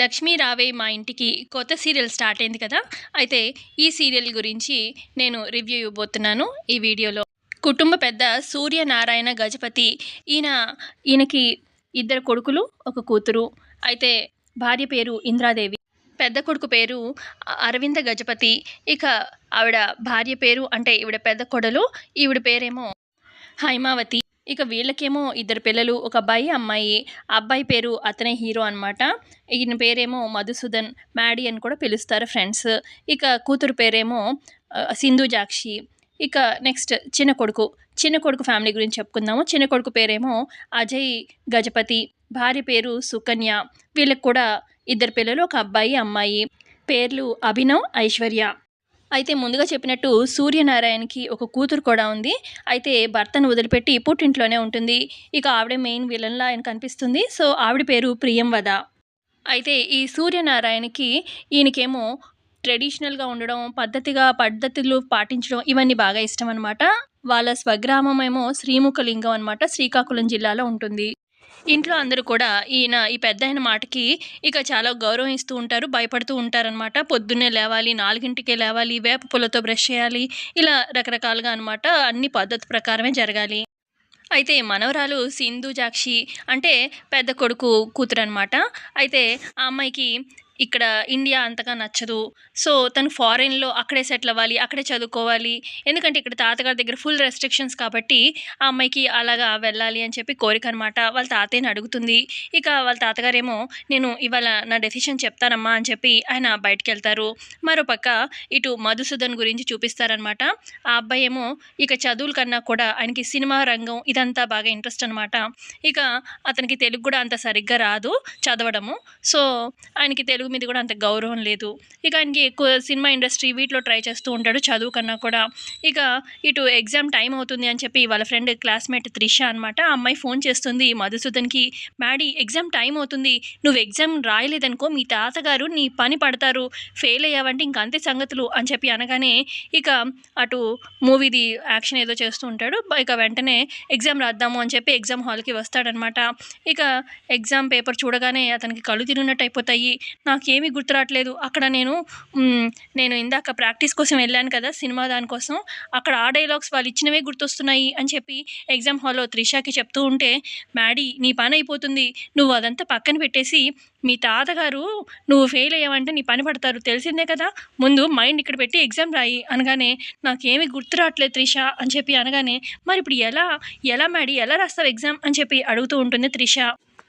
లక్ష్మీ రావే మా ఇంటికి కొత్త సీరియల్ స్టార్ట్ అయింది కదా. అయితే ఈ సీరియల్ గురించి నేను రివ్యూ ఇవ్వబోతున్నాను ఈ వీడియోలో. కుటుంబ పెద్ద సూర్యనారాయణ గజపతి ఈయన ఈయనకి ఇద్దరు కొడుకులు ఒక కూతురు. అయితే భార్య పేరు ఇంద్రాదేవి. పెద్ద కొడుకు పేరు అరవింద గజపతి. ఇక ఆవిడ భార్య పేరు అంటే ఈవిడ పెద్ద కొడలు ఈవిడ పేరేమో హైమావతి. ఇక వీళ్ళకేమో ఇద్దరు పిల్లలు ఒక అబ్బాయి అమ్మాయి. అబ్బాయి పేరు అతనే హీరో అనమాట ఈయన పేరేమో మధుసూదన్ మ్యాడీ అని కూడా పిలుస్తారు ఫ్రెండ్స్. ఇక కూతురు పేరేమో సింధు జాక్షి. ఇక నెక్స్ట్ చిన్న కొడుకు. చిన్న కొడుకు ఫ్యామిలీ గురించి చెప్పుకుందాము. చిన్న కొడుకు పేరేమో అజయ్ గజపతి. భార్య పేరు సుకన్య. వీళ్ళకి కూడా ఇద్దరు పిల్లలు ఒక అబ్బాయి అమ్మాయి. పేర్లు అభినవ్ ఐశ్వర్య. అయితే ముందుగా చెప్పినట్టు సూర్యనారాయణకి ఒక కూతురు కూడా ఉంది. అయితే భర్తను వదిలిపెట్టి పుట్టింట్లోనే ఉంటుంది. ఇక ఆవిడ మెయిన్ విలన్లా ఆయన కనిపిస్తుంది సో ఆవిడ పేరు ప్రియంవద అయితే ఈ సూర్యనారాయణకి ఈయనకేమో ట్రెడిషనల్గా ఉండడం పద్ధతిగా పద్ధతులు పాటించడం ఇవన్నీ బాగా ఇష్టం అనమాట వాళ్ళ స్వగ్రామం ఏమో శ్రీముఖలింగం అనమాట శ్రీకాకుళం జిల్లాలో ఉంటుంది. ఇంట్లో అందరూ కూడా ఈయన ఈ పెద్ద ఆయన మాటకి ఇక చాలా గౌరవం ఇస్తూ ఉంటారు భయపడుతూ ఉంటారనమాట పొద్దున్నే లేవాలి నాలుగింటికే లేవాలి వేప పూలతో బ్రష్ చేయాలి ఇలా రకరకాలుగా అనమాట అన్ని పద్ధతి ప్రకారమే జరగాలి. అయితే మనవరాలు సింధు జాక్షి అంటే పెద్ద కొడుకు కూతురు అనమాట అయితే ఆ అమ్మాయికి ఇక్కడ ఇండియా అంతగా నచ్చదు. సో తను ఫారెన్లో అక్కడే సెటిల్ అవ్వాలి అక్కడే చదువుకోవాలి. ఎందుకంటే ఇక్కడ తాతగారి దగ్గర ఫుల్ రెస్ట్రిక్షన్స్ కాబట్టి ఆ అమ్మాయికి అలాగా వెళ్ళాలి అని చెప్పి కోరిక అనమాట వాళ్ళ తాతయ్యని అడుగుతుంది. ఇక వాళ్ళ తాతగారేమో నేను ఇవాళ నా డెసిషన్ చెప్తానమ్మా అని చెప్పి ఆయన బయటికి వెళ్తారు. మరోపక్క ఇటు మధుసూదన్ గురించి చూపిస్తారనమాట ఆ అబ్బాయి ఏమో ఇక చదువుల కన్నా కూడా ఆయనకి సినిమా రంగం ఇదంతా బాగా ఇంట్రెస్ట్ అనమాట ఇక అతనికి తెలుగు కూడా అంత సరిగ్గా రాదు చదవడము. సో ఆయనకి తెలుగు మీద కూడా అంత గౌరవం లేదు. ఇక ఆయనకి ఎక్కువ సినిమా ఇండస్ట్రీ వీటిలో ట్రై చేస్తూ ఉంటాడు. చదువు కన్నా కూడా ఇక ఇటు ఎగ్జామ్ టైం అవుతుంది అని చెప్పి వాళ్ళ ఫ్రెండ్ క్లాస్మేట్ త్రిష అనమాట ఆ అమ్మాయి ఫోన్ చేస్తుంది మధుసూదన్కి మ్యాడీ ఎగ్జామ్ టైం అవుతుంది. నువ్వు ఎగ్జామ్ రాయలేదనుకో మీ తాతగారు నీ పని పడతారు. ఫెయిల్ అయ్యావంటే ఇంక అంతే సంగతులు అని చెప్పి అనగానే ఇక అటు మూవీది యాక్షన్ ఏదో చేస్తూ ఉంటాడు. ఇక వెంటనే ఎగ్జామ్ రాద్దాము అని చెప్పి ఎగ్జామ్ హాల్కి వస్తాడనమాట ఇక ఎగ్జామ్ పేపర్ చూడగానే అతనికి కళ్ళు తిరిగినట్టు అయిపోతాయి. నాకేమీ గుర్తురావట్లేదు అక్కడ నేను నేను ఇందాక ప్రాక్టీస్ కోసం వెళ్ళాను కదా సినిమా దానికోసం అక్కడ ఆ డైలాగ్స్ వాళ్ళు ఇచ్చినవే గుర్తొస్తున్నాయి అని చెప్పి ఎగ్జామ్ హాల్లో త్రిషాకి చెప్తూ ఉంటే మ్యాడీ నీ పని అయిపోతుంది. నువ్వు అదంతా పక్కన పెట్టేసి మీ తాతగారు నువ్వు ఫెయిల్ అయ్యావంటే నీ పని పడతారు. తెలిసిందే కదా? ముందు మైండ్ ఇక్కడ పెట్టి ఎగ్జామ్ రాయి. అనగానే నాకేమీ గుర్తు రావట్లేదు త్రిష అని చెప్పి అనగానే మరి ఇప్పుడు ఎలా ఎలా మ్యాడీ ఎలా రాస్తావు ఎగ్జామ్ అని చెప్పి అడుగుతూ ఉంటుంది త్రిష.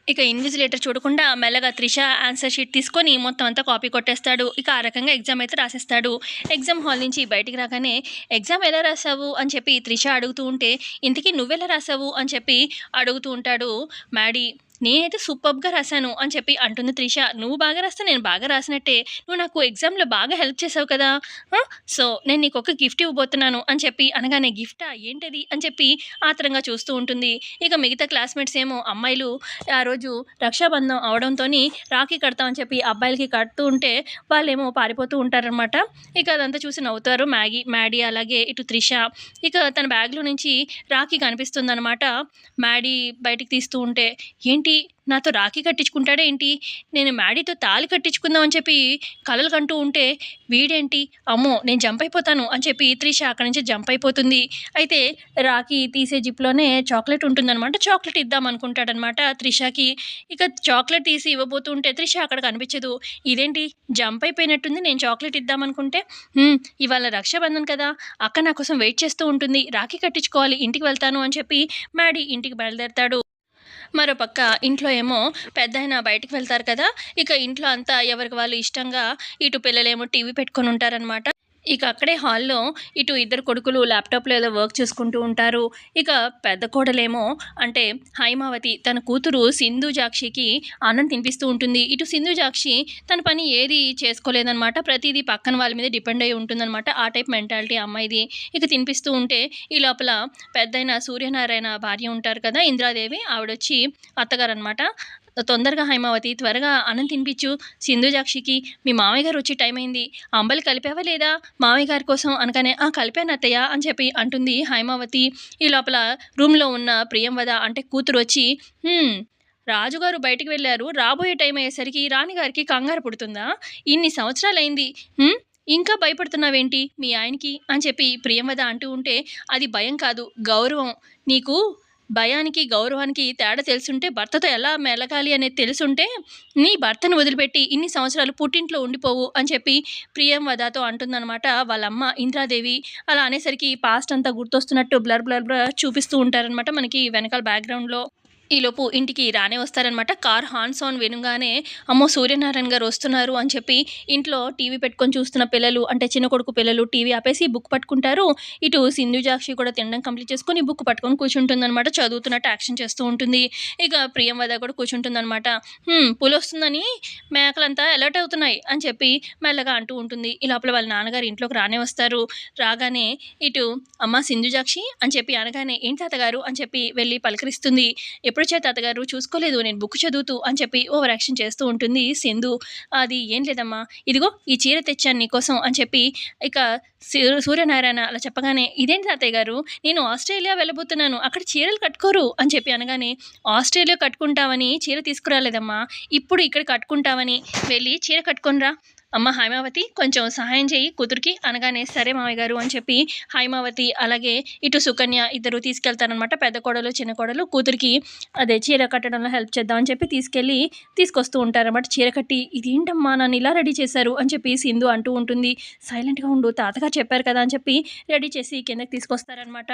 ఇక ఇన్విజిలేటర్ చూడకుండా మెల్లగా త్రిష ఆన్సర్ షీట్ తీసుకొని మొత్తం అంతా కాపీ కొట్టేస్తాడు. ఇక ఆ రకంగా ఎగ్జామ్ అయితే రాసేస్తాడు. ఎగ్జామ్ హాల్ నుంచి బయటికి రాగానే ఎగ్జామ్ ఎలా రాసావు అని చెప్పి త్రిష అడుగుతూ ఉంటే ఇంతకీ నువ్వెలా రాసావు అని చెప్పి అడుగుతూ ఉంటాడు. మ్యాడీ నేనైతే సూపర్గా రాశాను అని చెప్పి అంటుంది త్రిష. నువ్వు బాగా రాస్తే నేను బాగా రాసినట్టే. నువ్వు నాకు ఎగ్జామ్లో బాగా హెల్ప్ చేసావు కదా. సో నేను నీకు ఒక గిఫ్ట్ ఇవ్వబోతున్నాను అని చెప్పి అనగానే గిఫ్టా? ఏంటది? అని చెప్పి ఆత్రంగా చూస్తూ ఉంటుంది. ఇక మిగతా క్లాస్మేట్స్ ఏమో అమ్మాయిలు ఆ రోజు రక్షాబంధం అవడంతో రాఖీ కడతామని చెప్పి అబ్బాయిలకి కడుతూ ఉంటే వాళ్ళేమో పారిపోతూ ఉంటారనమాట ఇక అదంతా చూసి నవ్వుతారు మ్యాగీ మ్యాడీ అలాగే ఇటు త్రిష. ఇక తన బ్యాగ్లో నుంచి రాఖీ కనిపిస్తుందన్నమాట. మ్యాడీ బయటికి తీస్తూ ఉంటే ఏంటి? నాతో రాఖీ కట్టించుకుంటాడేంటి నేను మ్యాడీతో తాళి కట్టించుకుందాం అని చెప్పి కలలు కంటూ ఉంటే వీడేంటి? అమ్మో నేను జంప్ అయిపోతాను అని చెప్పి త్రిష అక్కడి నుంచి జంప్ అయిపోతుంది. అయితే రాఖీ తీసే జిప్లోనే చాక్లెట్ ఉంటుందన్నమాట. చాక్లెట్ ఇద్దాం అనుకుంటాడనమాట త్రిషకి. ఇక చాక్లెట్ తీసి ఇవ్వబోతుంటే త్రిష అక్కడ కనిపించదు. ఇదేంటి? జంప్ అయిపోయినట్టుంది నేను చాక్లెట్ ఇద్దామనుకుంటే ఇవాళ రక్షాబంధన్ కదా అక్క నా కోసం వెయిట్ చేస్తూ ఉంటుంది. రాఖీ కట్టించుకోవాలి ఇంటికి వెళ్తాను అని చెప్పి మ్యాడీ ఇంటికి బయలుదేరతాడు. మరోపక్క ఇంట్లో ఏమో పెద్ద బయటికి వెళ్తారు కదా ఇక ఇంట్లో అంతా ఎవరికి వాళ్ళు ఇష్టంగా ఇటు పిల్లలేమో టీవీ పెట్టుకొని ఉంటారనమాట ఇక అక్కడే హాల్లో ఇటు ఇద్దరు కొడుకులు ల్యాప్టాప్లో ఏదో వర్క్ చేసుకుంటూ ఉంటారు. ఇక పెద్ద కోడలేమో అంటే హైమావతి తన కూతురు సింధు జాక్షికి ఆనంద్ తినిపిస్తూ ఉంటుంది. ఇటు సింధు జాక్షి తన పని ఏది చేసుకోలేదనమాట ప్రతిదీ పక్కన వాళ్ళ మీద డిపెండ్ అయి ఉంటుందన్నమాట. ఆ టైప్ మెంటాలిటీ అమ్మాయిది. ఇక తినిపిస్తూ ఉంటే ఈ లోపల పెద్దయిన సూర్యనారాయణ భార్య ఉంటారు కదా ఇంద్రాదేవి. ఆవిడొచ్చి అత్తగారు అనమాట తొందరగా హైమావతి త్వరగా అన్నం తినిపించు. సింధుజాక్షికి మీ మామయ్య గారు వచ్చి టైం అయింది. అంబలి కలిపావా లేదా? మామయ్య గారి కోసం అనగానే ఆ కలిపాను అత్తయ్య అని చెప్పి అంటుంది హైమావతి. ఈ లోపల రూమ్లో ఉన్న ప్రియంవద అంటే కూతురు వచ్చి రాజుగారు బయటికి వెళ్ళారు. రాబోయే టైం అయ్యేసరికి రాణిగారికి కంగారు పుడుతుందా? ఇన్ని సంవత్సరాలైంది. ఇంకా భయపడుతున్నావేంటి మీ ఆయనకి? అని చెప్పి ప్రియంవద అంటూ ఉంటే అది భయం కాదు. గౌరవం. నీకు భయానికి గౌరవానికి తేడా తెలుసుంటే భర్తతో ఎలా మెలగాలి అనేది తెలుసుంటే నీ భర్తను వదిలిపెట్టి ఇన్ని సంవత్సరాలు పుట్టింట్లో ఉండిపోవు అని చెప్పి ప్రియం వదాతో అంటుందన్నమాట. వాళ్ళ అమ్మ ఇంద్రాదేవి అలా అనేసరికి పాస్ట్ అంతా గుర్తొస్తున్నట్టు బ్లర్ బ్లర్ బ్లర్ చూపిస్తూ ఉంటారనమాట మనకి వెనకాల బ్యాక్గ్రౌండ్లో ఈలోపు ఇంటికి రానే వస్తారనమాట కార్ హార్న్ సౌండ్ వినగానే అమ్మో సూర్యనారాయణ గారు వస్తున్నారు అని చెప్పి ఇంట్లో టీవీ పెట్టుకొని చూస్తున్న పిల్లలు అంటే చిన్న కొడుకు పిల్లలు టీవీ ఆపేసి బుక్ పట్టుకుంటారు. ఇటు సింధుజాక్షి కూడా తినడం కంప్లీట్ చేసుకొని బుక్ పట్టుకొని కూర్చుంటుందన్నమాట. చదువుతున్నట్టు యాక్షన్ చేస్తూ ఉంటుంది. ఇక ప్రియం వద కూడా కూర్చుంటుందన్నమాట. అనమాట పులి వస్తుందని? మేకలంతా అలర్ట్ అవుతున్నాయి అని చెప్పి మెల్లగా అంటూ ఉంటుంది. ఈ లోపల వాళ్ళ నాన్నగారు ఇంట్లోకి రానే వస్తారు. రాగానే ఇటు అమ్మ సింధుజాక్షి అని చెప్పి అనగానే ఏంటి తాతగారు అని చెప్పి వెళ్ళి పలకరిస్తుంది. ఎప్పుడు చే తాతగారు చూసుకోలేదు నేను బుక్ చదువుతూ అని చెప్పి ఓవర్ యాక్షన్ చేస్తూ ఉంటుంది సింధు. అది ఏం లేదమ్మా ఇదిగో ఈ చీర తెచ్చాను నీకోసం అని చెప్పి ఇక సూ- సూర్యనారాయణ అలా చెప్పగానే ఇదేంటి తాతయ్య గారు నేను ఆస్ట్రేలియా వెళ్ళబోతున్నాను అక్కడ చీరలు కట్టుకోరు అని చెప్పి అనగానే ఆస్ట్రేలియా కట్టుకుంటావని చీర తీసుకురాలేదమ్మా ఇప్పుడు ఇక్కడ కట్టుకుంటావని వెళ్ళి చీర కట్టుకొనిరా అమ్మ హైమావతి కొంచెం సహాయం చేయి కూతురికి. అనగానే సరే మామయ్య గారు అని చెప్పి హైమావతి అలాగే ఇటు సుకన్య ఇద్దరు తీసుకెళ్తారనమాట పెద్ద కోడలు చిన్న కోడలు. కూతురికి అదే చీర కట్టడంలో హెల్ప్ చేద్దామని చెప్పి తీసుకెళ్ళి తీసుకొస్తూ ఉంటారనమాట చీర కట్టి ఇదేంటమ్మా నన్ను ఇలా రెడీ చేశారు? అని చెప్పి సింధు అంటూ ఉంటుంది. సైలెంట్గా ఉండు తాతగారు చెప్పారు కదా అని చెప్పి రెడీ చేసి కిందకి తీసుకొస్తారనమాట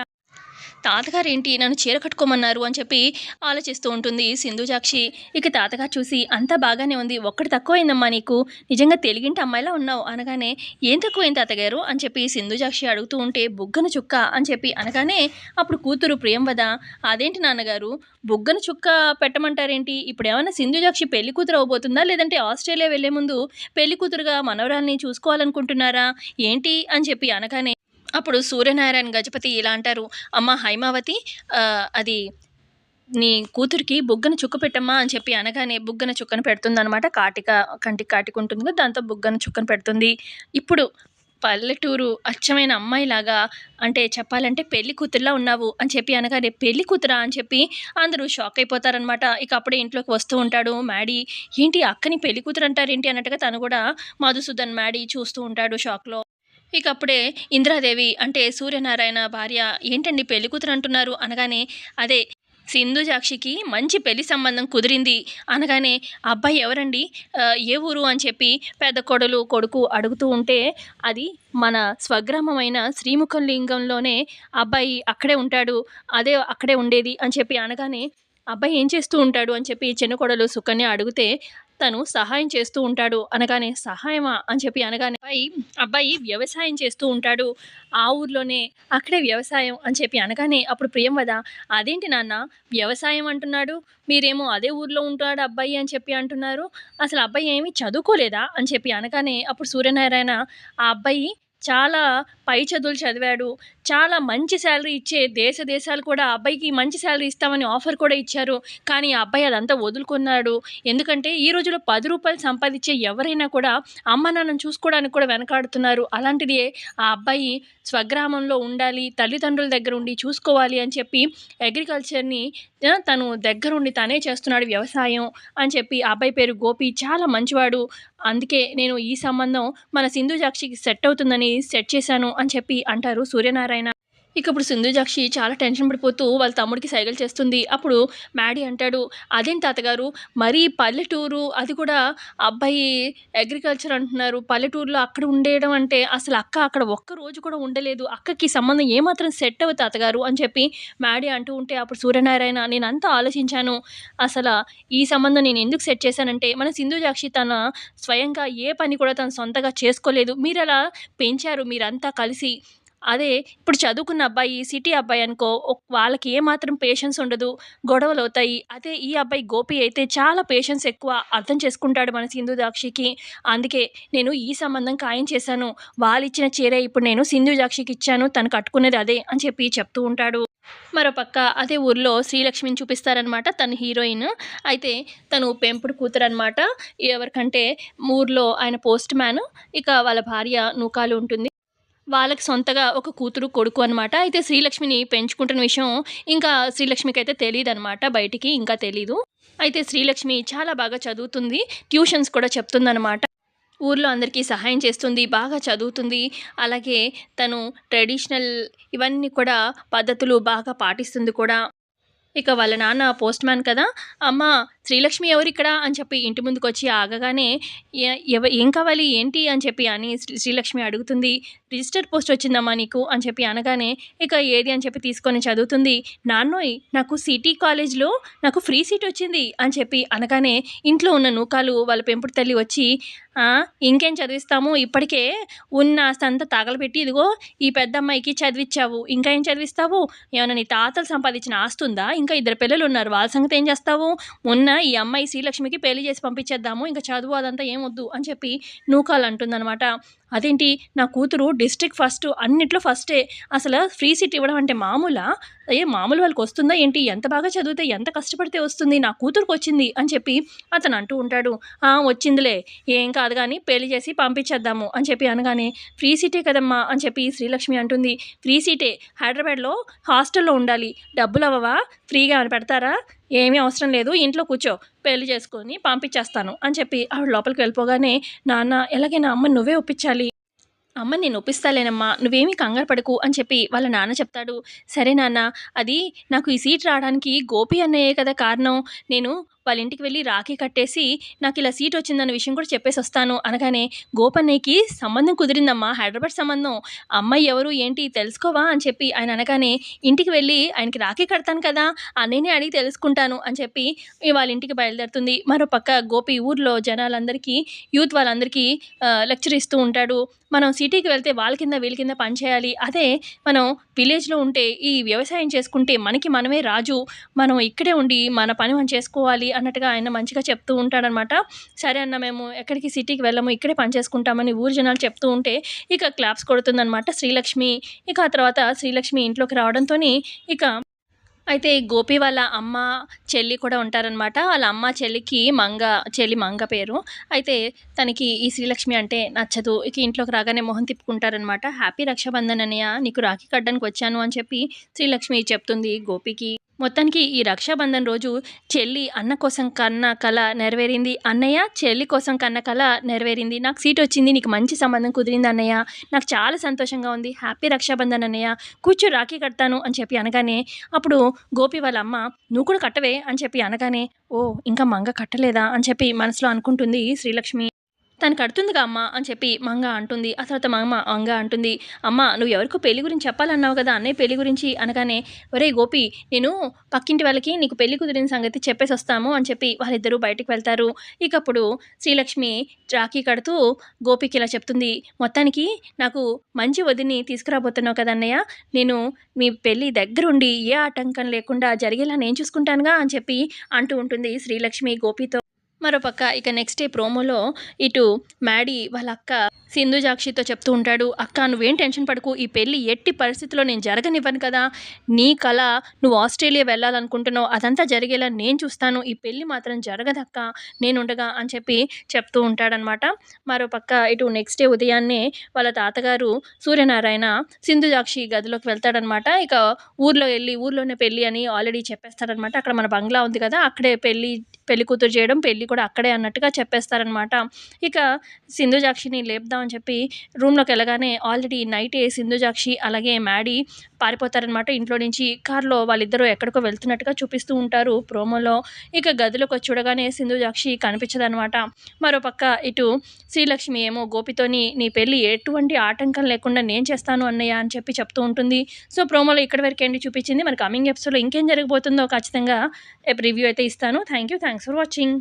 తాతగారు ఏంటి నన్ను చీర కట్టుకోమన్నారు అని చెప్పి ఆలోచిస్తూ ఉంటుంది సింధుజాక్షి ఇక తాతగారు చూసి అంతా బాగానే ఉంది. ఒక్కటి తక్కువైందమ్మా నీకు. నిజంగా తెలుగింటి అమ్మాయిలా ఉన్నావు అనగానే ఏం తక్కువైంది తాతగారు? అని చెప్పి సింధుజాక్షి అడుగుతూ ఉంటే బుగ్గన చుక్క అని చెప్పి అనగానే అప్పుడు కూతురు ప్రియంవద అదేంటి నాన్నగారు? బుగ్గన చుక్క పెట్టమంటారేంటి? ఇప్పుడు ఏమైనా సింధుజాక్షి పెళ్ళి కూతురు అవబోతుందా? లేదంటే ఆస్ట్రేలియా వెళ్ళే ముందు పెళ్ళి కూతురుగా మనవరాల్ని చూసుకోవాలనుకుంటున్నారా? ఏంటి? అని చెప్పి అనగానే అప్పుడు సూర్యనారాయణ గజపతి ఇలా అంటారు అమ్మ హైమావతి అది నీ కూతురికి బుగ్గన చుక్క పెట్టమ్మా అని చెప్పి అనగానే బుగ్గన చుక్కను పెడుతుందనమాట కాటిక కంటికి కాటికుంటుంది కదా దాంతో బుగ్గన చుక్కను పెడుతుంది. ఇప్పుడు పల్లెటూరు అచ్చమైన అమ్మాయిలాగా అంటే చెప్పాలంటే పెళ్ళి కూతురులా ఉన్నావు అని చెప్పి అనగానే పెళ్ళి కూతురా అని చెప్పి అందరూ షాక్ అయిపోతారనమాట ఇక అప్పుడే ఇంట్లోకి వస్తూ ఉంటాడు మ్యాడీ. ఏంటి అక్కని పెళ్ళి కూతురు అంటారేంటి? అన్నట్టుగా తను కూడా మధుసూదన్ మ్యాడీ చూస్తూ ఉంటాడు షాక్లో. ఇక అప్పుడే ఇంద్రాదేవి అంటే సూర్యనారాయణ భార్య ఏంటండి పెళ్ళికూతురు అంటున్నారు అనగానే అదే సింధుజాక్షికి మంచి పెళ్ళి సంబంధం కుదిరింది అనగానే అబ్బాయి ఎవరండి? ఏ ఊరు అని చెప్పి పెద్ద కొడలు కొడుకు అడుగుతూ ఉంటే అది మన స్వగ్రామమైన శ్రీముఖం లింగంలోనే అబ్బాయి అక్కడే ఉంటాడు అదే అక్కడే ఉండేది అని చెప్పి అనగానే అబ్బాయి ఏం చేస్తూ ఉంటాడు అని చెప్పి చిన్న కొడలు సుకన్య అడిగితే తను సహాయం చేస్తూ ఉంటాడు. అనగానే సహాయమా? అని చెప్పి అనగానే అబ్బాయి అబ్బాయి వ్యవసాయం చేస్తూ ఉంటాడు. ఆ ఊర్లోనే అక్కడే వ్యవసాయం అని చెప్పి అనగానే అప్పుడు ప్రియం వద అదేంటి నాన్న? వ్యవసాయం అంటున్నాడు. మీరేమో అదే ఊర్లో ఉంటాడు అబ్బాయి అని చెప్పి అంటున్నారు. అసలు అబ్బాయి ఏమీ చదువుకోలేదా? అని చెప్పి అనగానే అప్పుడు సూర్యనారాయణ ఆ అబ్బాయి చాలా పై చదువులు చదివాడు. చాలా మంచి శాలరీ ఇచ్చే దేశ దేశాలు కూడా అబ్బాయికి మంచి శాలరీ ఇస్తామని ఆఫర్ కూడా ఇచ్చారు. కానీ ఆ అబ్బాయి అదంతా వదులుకున్నాడు. ఎందుకంటే ఈ రోజుల్లో పది రూపాయలు సంపాదించే ఎవరైనా కూడా అమ్మ నాన్నను చూసుకోవడానికి కూడా వెనకాడుతున్నారు. అలాంటిది ఆ అబ్బాయి స్వగ్రామంలో ఉండాలి తల్లిదండ్రుల దగ్గర ఉండి చూసుకోవాలి అని చెప్పి అగ్రికల్చర్ని తను దగ్గరుండి తనే చేస్తున్నాడు వ్యవసాయం అని చెప్పి ఆ అబ్బాయి పేరు గోపి చాలా మంచివాడు. అందుకే నేను ఈ సంబంధం మన సింధు సాక్షికి సెట్ అవుతుందని సెట్ చేశాను అని చెప్పి అంటారు సూర్యనారాయణ. ఇక ఇప్పుడు సింధుజాక్షి చాలా టెన్షన్ పడిపోతూ వాళ్ళ తమ్ముడికి సైగలు చేస్తుంది. అప్పుడు మ్యాడీ అంటాడు అదేం తాతగారు? మరీ పల్లెటూరు అది కూడా అబ్బాయి అగ్రికల్చర్ అంటున్నారు. పల్లెటూరులో అక్కడ ఉండేయడం అంటే అసలు అక్క అక్కడ ఒక్క రోజు కూడా ఉండలేదు. అక్కకి సంబంధం ఏమాత్రం సెట్ అవ్వ తాతగారు అని చెప్పి మ్యాడీ అంటూ ఉంటే అప్పుడు సూర్యనారాయణ నేను అంతా ఆలోచించాను. అసలు ఈ సంబంధం నేను ఎందుకు సెట్ చేశానంటే మన సింధుజాక్షి తన స్వయంగా ఏ పని కూడా తను సొంతగా చేసుకోలేదు. మీరు అలా పెంచారు మీరంతా కలిసి. అదే ఇప్పుడు చదువుకున్న అబ్బాయి సిటీ అబ్బాయి అనుకో వాళ్ళకి ఏమాత్రం పేషెన్స్ ఉండదు గొడవలు అవుతాయి అదే ఈ అబ్బాయి గోపి అయితే చాలా పేషెన్స్ ఎక్కువ అర్థం చేసుకుంటాడు మన సింధు దాక్షికి. అందుకే నేను ఈ సంబంధం ఖాయం చేశాను. వాళ్ళు ఇచ్చిన చీరే ఇప్పుడు నేను సింధు దాక్షికి ఇచ్చాను తను కట్టుకునేది అదే అని చెప్పి చెప్తూ ఉంటాడు. మరోపక్క అదే ఊర్లో శ్రీలక్ష్మిని చూపిస్తారనమాట తన హీరోయిన్. అయితే తను పెంపుడు కూతురు అనమాట ఎవరికంటే ఊర్లో ఆయన పోస్ట్ మ్యాన్. ఇక వాళ్ళ భార్య నూకాలు ఉంటుంది. వాళ్ళకి సొంతగా ఒక కూతురు కొడుకు అనమాట అయితే శ్రీలక్ష్మిని పెంచుకుంటున్న విషయం ఇంకా శ్రీలక్ష్మికి అయితే తెలియదు అనమాట బయటికి ఇంకా తెలీదు. అయితే శ్రీలక్ష్మి చాలా బాగా చదువుతుంది. ట్యూషన్స్ కూడా చెప్తుందనమాట ఊర్లో అందరికీ సహాయం చేస్తుంది. బాగా చదువుతుంది. అలాగే తను ట్రెడిషనల్ ఇవన్నీ కూడా పద్ధతులు బాగా పాటిస్తుంది కూడా. ఇక వాళ్ళ నాన్న పోస్ట్ మ్యాన్ కదా అమ్మ శ్రీలక్ష్మి ఎవరు ఇక్కడ అని చెప్పి ఇంటి ముందుకు వచ్చి ఆగగానే ఎవ ఏం కావాలి ఏంటి? అని చెప్పి అని శ్రీలక్ష్మి అడుగుతుంది. రిజిస్టర్ పోస్ట్ వచ్చిందమ్మా నీకు? అని చెప్పి అనగానే ఇక ఏది? అని చెప్పి తీసుకొని చదువుతుంది. నాన్నోయ్ నాకు సిటీ కాలేజ్లో నాకు ఫ్రీ సీట్ వచ్చింది అని చెప్పి అనగానే ఇంట్లో ఉన్న నూకాలు వాళ్ళ పెంపుడు తల్లి వచ్చి ఇంకేం చదివిస్తాము? ఇప్పటికే ఉన్న ఆస్తంతా తగలబెట్టి ఇదిగో ఈ పెద్ద అమ్మాయికి చదివించావు ఇంకా ఏం చదివిస్తావు? ఏమైనా నీ తాతలు సంపాదించిన ఆస్తుందా ఇంకా ఇద్దరు పిల్లలు ఉన్నారు. వాళ్ళ సంగతి ఏం చేస్తావు? మొన్న ఈ అమ్మాయి శ్రీలక్ష్మికి పెళ్ళి చేసి పంపించేద్దాము. ఇంకా చదువు అదంతా ఏమొద్దు అని చెప్పి నూకాలు అంటుందన్నమాట. అదేంటి? నా కూతురు డిస్ట్రిక్ట్ ఫస్ట్ అన్నిట్లో ఫస్టే. అసలు ఫ్రీ సీట్ ఇవ్వడం అంటే మామూలా? ఏ మామూలు వాళ్ళకి వస్తుందా ఏంటి? ఎంత బాగా చదివితే ఎంత కష్టపడితే వస్తుంది? నా కూతురుకు వచ్చింది అని చెప్పి అతను అంటూ ఉంటాడు. వచ్చిందిలే. ఏం కాదు కానీ పెళ్ళి చేసి పంపించేద్దాము అని చెప్పి అనగానే ఫ్రీ సీటే కదమ్మా అని చెప్పి శ్రీలక్ష్మి అంటుంది. ఫ్రీ సీటే? హైదరాబాద్లో హాస్టల్లో ఉండాలి. డబ్బులు అవ్వవా? ఫ్రీగా అని పెడతారా? ఏమీ అవసరం లేదు ఇంట్లో కూర్చో పెళ్ళి చేసుకొని పంపించేస్తాను అని చెప్పి ఆవిడ లోపలికి వెళ్ళిపోగానే నాన్న ఎలాగైనా అమ్మ నువ్వే ఒప్పించాలి. అమ్మ నేను ఒప్పిస్తాలేనమ్మా నువ్వేమీ కంగారు పడకు అని చెప్పి వాళ్ళ నాన్న చెప్తాడు. సరే నాన్న అది నాకు ఈ సీట్ రావడానికి గోపి అన్నయ్యే కదా కారణం నేను వాళ్ళ ఇంటికి వెళ్ళి రాఖీ కట్టేసి నాకు ఇలా సీట్ వచ్చిందన్న విషయం కూడా చెప్పేసి వస్తాను అనగానే గోపన్నయ్యకి సంబంధం కుదిరిందమ్మా హైదరాబాద్ సంబంధం. అమ్మాయి ఎవరు ఏంటి తెలుసుకోవా అని చెప్పి ఆయన అనగానే ఇంటికి వెళ్ళి ఆయనకి రాఖీ కడతాను కదా అన్నయ్యని అడిగి తెలుసుకుంటాను అని చెప్పి వాళ్ళ ఇంటికి బయలుదేరుతుంది. మరో పక్క గోపి ఊర్లో జనాలందరికీ యూత్ వాళ్ళందరికీ లెక్చర్ ఇస్తూ ఉంటాడు. మనం సిటీకి వెళ్తే వాళ్ళ కింద వీళ్ళ కింద పని చేయాలి. అదే మనం విలేజ్లో ఉంటే ఈ వ్యవసాయం చేసుకుంటే మనకి మనమే రాజు. మనం ఇక్కడే ఉండి మన పని మనం చేసుకోవాలి. అన్నట్టుగా ఆయన మంచిగా చెప్తూ ఉంటాడనమాట. సరే అన్న మేము ఎక్కడికి సిటీకి వెళ్ళము ఇక్కడే పని చేసుకుంటామని ఊరు జనాలు చెప్తూ ఉంటే ఇక క్లాప్స్ కొడుతుందనమాట శ్రీలక్ష్మి. ఇక ఆ తర్వాత శ్రీలక్ష్మి ఇంట్లోకి రావడంతో ఇక అయితే గోపి వాళ్ళ అమ్మ చెల్లి కూడా ఉంటారనమాట. వాళ్ళ అమ్మ చెల్లికి మంగ చెల్లి మంగ పేరు. అయితే తనకి ఈ శ్రీలక్ష్మి అంటే నచ్చదు. ఇక ఇంట్లోకి రాగానే మొహం తిప్పుకుంటారనమాట. హ్యాపీ రక్షాబంధన్ అన్నయ్య నీకు రాఖీ కట్టడానికి వచ్చాను అని చెప్పి శ్రీలక్ష్మి చెప్తుంది గోపికి. మొత్తానికి ఈ రక్షాబంధన్ రోజు చెల్లి అన్న కోసం కన్న కళ నెరవేరింది. అన్నయ్య చెల్లి కోసం కన్న కళ నెరవేరింది. నాకు సీట్ వచ్చింది నీకు మంచి సంబంధం కుదిరింది అన్నయ్య. నాకు చాలా సంతోషంగా ఉంది. హ్యాపీ రక్షాబంధన్ అన్నయ్య. కూర్చో రాఖీ కడతాను అని చెప్పి అనగానే అప్పుడు గోపి వాళ్ళ అమ్మ నువ్వు కూడా కట్టవే అని చెప్పి అనగానే ఓ ఇంకా మంగ కట్టలేదా అని చెప్పి మనసులో అనుకుంటుంది శ్రీలక్ష్మి. తను కడుతుందిగా అమ్మ అని చెప్పి మంగ అంటుంది. ఆ తర్వాత మంగ మంగ అంటుంది అమ్మ నువ్వు ఎవరికో పెళ్ళి గురించి చెప్పాలన్నావు కదా అన్నయ్య పెళ్ళి గురించి? అనగానే ఒరే గోపి నేను పక్కింటి వాళ్ళకి నీకు పెళ్ళి కుదిరిన సంగతి చెప్పేసి వస్తాము అని చెప్పి వాళ్ళిద్దరూ బయటికి వెళ్తారు. ఇక అప్పుడు శ్రీలక్ష్మి రాఖీ కడుతూ గోపికి ఇలా చెప్తుంది మొత్తానికి నాకు మంచి వదిని తీసుకురాబోతున్నావు కదా అన్నయ్య నేను మీ పెళ్ళి దగ్గరుండి ఏ ఆటంకం లేకుండా జరిగేలా నేను చూసుకుంటానుగా అని చెప్పి అంటూ ఉంటుంది శ్రీలక్ష్మి గోపితో. మరోపక్క ఇక నెక్స్ట్ డే ప్రోమోలో ఇటు మ్యాడీ వాళ్ళ అక్క సింధుజాక్షితో చెప్తూ ఉంటాడు అక్క నువ్వేం టెన్షన్ పడకు ఈ పెళ్ళి ఎట్టి పరిస్థితిలో నేను జరగనివ్వను కదా. నీ కళ నువ్వు ఆస్ట్రేలియా వెళ్ళాలనుకుంటున్నావు అదంతా జరిగేలా నేను చూస్తాను. ఈ పెళ్ళి మాత్రం జరగదక్క నేనుండగా అని చెప్పి చెప్తూ ఉంటాడనమాట. మరోపక్క ఇటు నెక్స్ట్ డే ఉదయాన్నే వాళ్ళ తాతగారు సూర్యనారాయణ సింధుజాక్షి గదిలోకి వెళ్తాడనమాట. ఇక ఊర్లో వెళ్ళి ఊర్లోనే పెళ్ళి అని ఆల్రెడీ చెప్పేస్తారనమాట. అక్కడ మన బంగ్లా ఉంది కదా అక్కడే పెళ్ళి పెళ్ళి కూతురు చేయడం పెళ్ళి కూడా అక్కడే అన్నట్టుగా చెప్పేస్తారనమాట ఇక సింధుజాక్షిని లేపుదామని చెప్పి రూమ్లోకి వెళ్ళగానే ఆల్రెడీ నైటే సింధుజాక్షి అలాగే మ్యాడీ పారిపోతారనమాట ఇంట్లో నుంచి కార్లో వాళ్ళిద్దరూ ఎక్కడికో వెళ్తున్నట్టుగా చూపిస్తూ ఉంటారు. ప్రోమోలో ఇక గదిలోకి వచ్చి చూడగానే సింధుజాక్షి కనిపించదనమాట మరోపక్క ఇటు శ్రీలక్ష్మి ఏమో గోపితోని నీ పెళ్ళి ఎటువంటి ఆటంకం లేకుండా నేను చేస్తాను అన్నయ్య అని చెప్పి చెప్తూ ఉంటుంది. సో ప్రోమోలో ఇక్కడి వరకు ఏంటి చూపించింది. మరి కమింగ్ ఎపిసోడ్లో ఇంకేం జరగబోతుందో ఖచ్చితంగా రివ్యూ అయితే ఇస్తాను. Thank you. Thanks for watching.